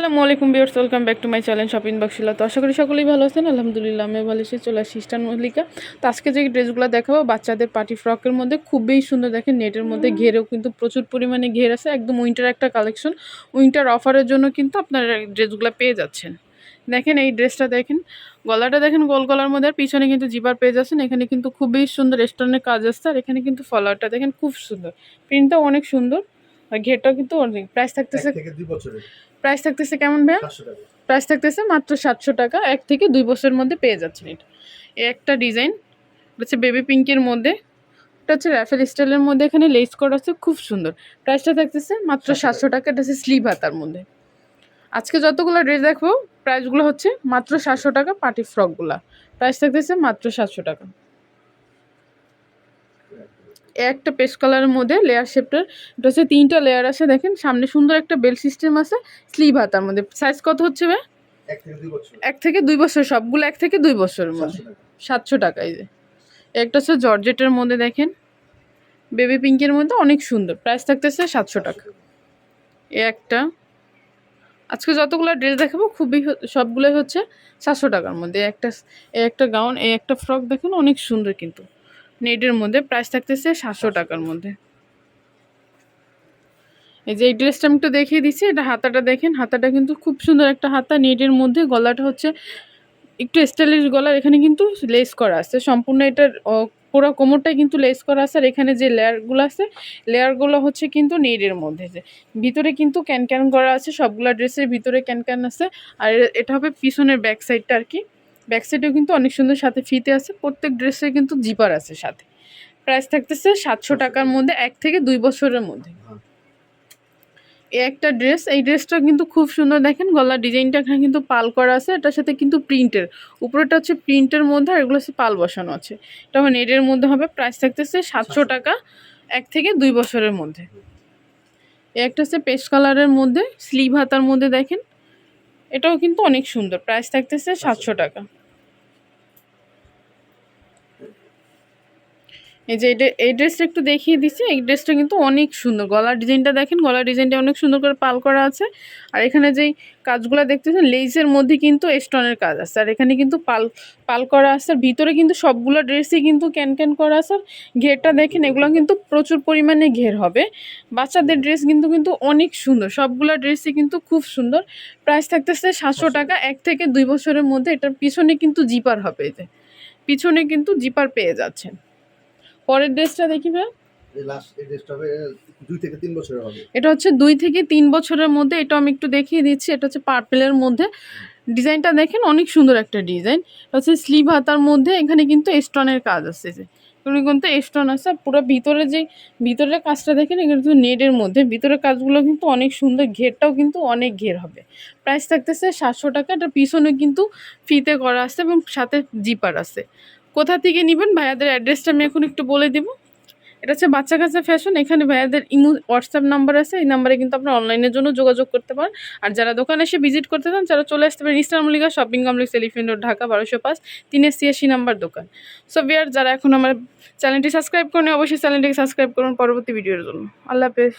আসসালামু আলাইকুম viewers welcome back to my channel shopping বক্সিলা তো আশা করি সকলেই ভালো আছেন। আলহামদুলিল্লাহ আমি ভালো এসে চলে আসি ইস্টার্ন মল্লিকা। তো আজকে যে ড্রেসগুলো দেখাবো, বাচ্চাদের পার্টি ফ্রকের মধ্যে খুবই সুন্দর দেখেন, নেটের মধ্যে ঘেরেও কিন্তু প্রচুর পরিমাণে ঘের আছে, একদম উইন্টার একটা কালেকশন। উইন্টার অফারের জন্য কিন্তু আপনারা ড্রেসগুলো পেয়ে যাচ্ছেন। দেখেন এই ড্রেসটা দেখেন, গলাটা দেখেন গোল গলার মধ্যে, আর পিছনে কিন্তু জিপার পেয়ে যাচ্ছেন এখানে কিন্তু খুবই সুন্দর স্টোনের কাজ আসছে আর এখানে কিন্তু ফলোয়ারটা দেখেন খুব সুন্দর। প্রিন্টটাও অনেক সুন্দর। আর ঘেরটাও কিন্তু অনেক। প্রাইস থাকতেছে প্রাইস থাকতেছে কেমন ভাইয়া? পাঁচশো প্রাইস থাকতেছে মাত্র সাতশো টাকা। এক থেকে দুই বছরের মধ্যে পেয়ে যাচ্ছেন এটা। একটা ডিজাইন হচ্ছে বেবি পিঙ্কের মধ্যে। এটা হচ্ছে র্যাফেল স্টাইলের মধ্যে এখানে লেস করা আছে খুব সুন্দর। প্রাইসটা থাকতেছে মাত্র সাতশো টাকা। এটা হচ্ছে স্লিভ হাতার মধ্যে। আজকে যতগুলো ড্রেস দেখব প্রাইসগুলো হচ্ছে মাত্র সাতশো টাকা পার্টি ফ্রকগুলা প্রাইস থাকতেছে মাত্র সাতশো টাকা। একটা পেস্ট কালারের মধ্যে লেয়ার শেপটার এটা হচ্ছে তিনটা লেয়ার আছে দেখেন সামনে সুন্দর একটা বেল সিস্টেম আছে স্লিভ হাতার মধ্যে। সাইজ কত হচ্ছে ভাই? এক থেকে দুই বছর। এক থেকে দুই বছর সবগুলো এক থেকে দুই বছরের মধ্যে। সাতশো টাকা। সাতশো টাকা এই যে। একটা হচ্ছে জর্জেটের মধ্যে দেখেন বেবি পিঙ্কের মধ্যে অনেক সুন্দর। প্রাইস থাকতেছে সাতশো টাকা। এ একটা। আজকে যতগুলো ড্রেস দেখাবো খুবই সবগুলোই হচ্ছে সাতশো টাকার মধ্যে। একটা এ একটা গাউন এই একটা ফ্রক দেখুন অনেক সুন্দর কিন্তু। নেটের মধ্যে প্রাইস থাকতেছে সাতশো টাকার মধ্যে। এই যে এই ড্রেসটা আমি একটু দেখিয়ে দিচ্ছি এটা হাতাটা দেখেন হাতাটা কিন্তু খুব সুন্দর একটা হাতা নেটের মধ্যে গলাটা হচ্ছে একটু স্টাইলিশ গলার এখানে কিন্তু লেস করা আছে সম্পূর্ণ এটার পুরো কোমরটাই কিন্তু লেস করা আছে আর এখানে যে লেয়ারগুলো আছে লেয়ারগুলো হচ্ছে কিন্তু নেটের মধ্যে যে ভিতরে কিন্তু ক্যান ক্যান করা আছে সবগুলা ড্রেসের ভিতরে ক্যান ক্যান আছে আর এটা হবে পিছনের ব্যাক সাইডটা আর কি। ব্যাক সাইডেও কিন্তু অনেক সুন্দর সাথে ফিতে আছে। প্রত্যেক ড্রেসে কিন্তু জিপার আছে সাথে। প্রাইস থাকতেছে সাতশো টাকার মধ্যে, এক থেকে দুই বছরের মধ্যে। একটা ড্রেস, এই ড্রেসটা কিন্তু খুব সুন্দর দেখেন, গলার ডিজাইনটা এখানে কিন্তু পাল করা আছে। এটার সাথে কিন্তু প্রিন্টের উপরেটা হচ্ছে প্রিন্টের মধ্যে আর এগুলো হচ্ছে পাল বসানো আছে। এটা হবে নেটের মধ্যে হবে প্রাইস থাকতেছে সাতশো টাকা, এক থেকে দুই বছরের মধ্যে। একটা হচ্ছে পেস্ট কালারের মধ্যে স্লিভ হাতার মধ্যে দেখেন। এটাও কিন্তু অনেক সুন্দর। প্রাইস থাকতেছে সাতশো টাকা। এই যে এই ড্রেসটা একটু দেখিয়ে দিচ্ছি, এই ড্রেসটা কিন্তু অনেক সুন্দর। গলার ডিজাইনটা দেখেন, গলার ডিজাইনটা অনেক সুন্দর করে পাল করা আছে। আর এখানে যেই কাজগুলো দেখতেছেন লেজের মধ্যে কিন্তু স্টোনের কাজ আছে। আর এখানে কিন্তু পাল পাল করা আছে। আর ভিতরে কিন্তু সবগুলো ড্রেসই কিন্তু ক্যান ক্যান করা আছে। আর ঘেরটা দেখেন, এগুলো কিন্তু প্রচুর পরিমাণে ঘের হবে। বাচ্চাদের ড্রেস কিন্তু কিন্তু অনেক সুন্দর। সবগুলো ড্রেসই কিন্তু খুব সুন্দর। প্রাইস থাকতেছে সাতশো টাকা। এক থেকে দুই বছরের মধ্যে এটার পিছনে কিন্তু জিপার হবে। এতে পিছনে কিন্তু জিপার পেয়ে যাচ্ছেন। পরের ড্রেসটা দেখি ভাই। এই লাস্ট এই ড্রেসটা হবে দুই থেকে তিন বছরের হবে। এটা হচ্ছে দুই থেকে তিন বছরের মধ্যে এটা আমি একটু দেখিয়ে দিচ্ছি এটা হচ্ছে পার্পেলের মধ্যে। ডিজাইনটা দেখেন অনেক সুন্দর একটা ডিজাইন। হচ্ছে স্লিভ হাতার মধ্যে এখানে কিন্তু স্টোনের কাজ আছে যে। কিন্তু স্টোন আছে আর পুরো ভিতরে যে ভিতরের কাজটা দেখেন এখানে কিন্তু নেটের মধ্যে। ভিতরের কাজগুলো কিন্তু অনেক সুন্দর ঘেরটাও কিন্তু অনেক ঘের হবে। প্রাইস থাকতেছে সাতশো টাকা এটা পিছনে কিন্তু ফিতে করা আছে এবং সাথে জিপার আছে। কোথা থেকে নেবেন? ভাইয়াদের অ্যাড্রেসটা আমি এখন একটু বলে দিব। এটা হচ্ছে বাচ্চা কাচ্চা ফ্যাশন এখানে ভাইয়াদের ইমো হোয়াটসঅ্যাপ নাম্বার আছে, এই নাম্বারে কিন্তু আপনার অনলাইনের জন্য যোগাযোগ করতে পারেন। আর যারা দোকানে এসে ভিজিট করতে চান তারা চলে আসতে পারেন Eastern Mallika shopping complex Elephant Road Dhaka বারোশো পাঁচ, তিন ছিয়াশি নাম্বার দোকান। সো বিয়ার যারা এখন আমার চ্যানেলটি সাবস্ক্রাইব করেন অবশ্যই চ্যানেলটিকে সাবস্ক্রাইব করুন পরবর্তী ভিডিওর জন্য। আল্লাহ হাফেজ।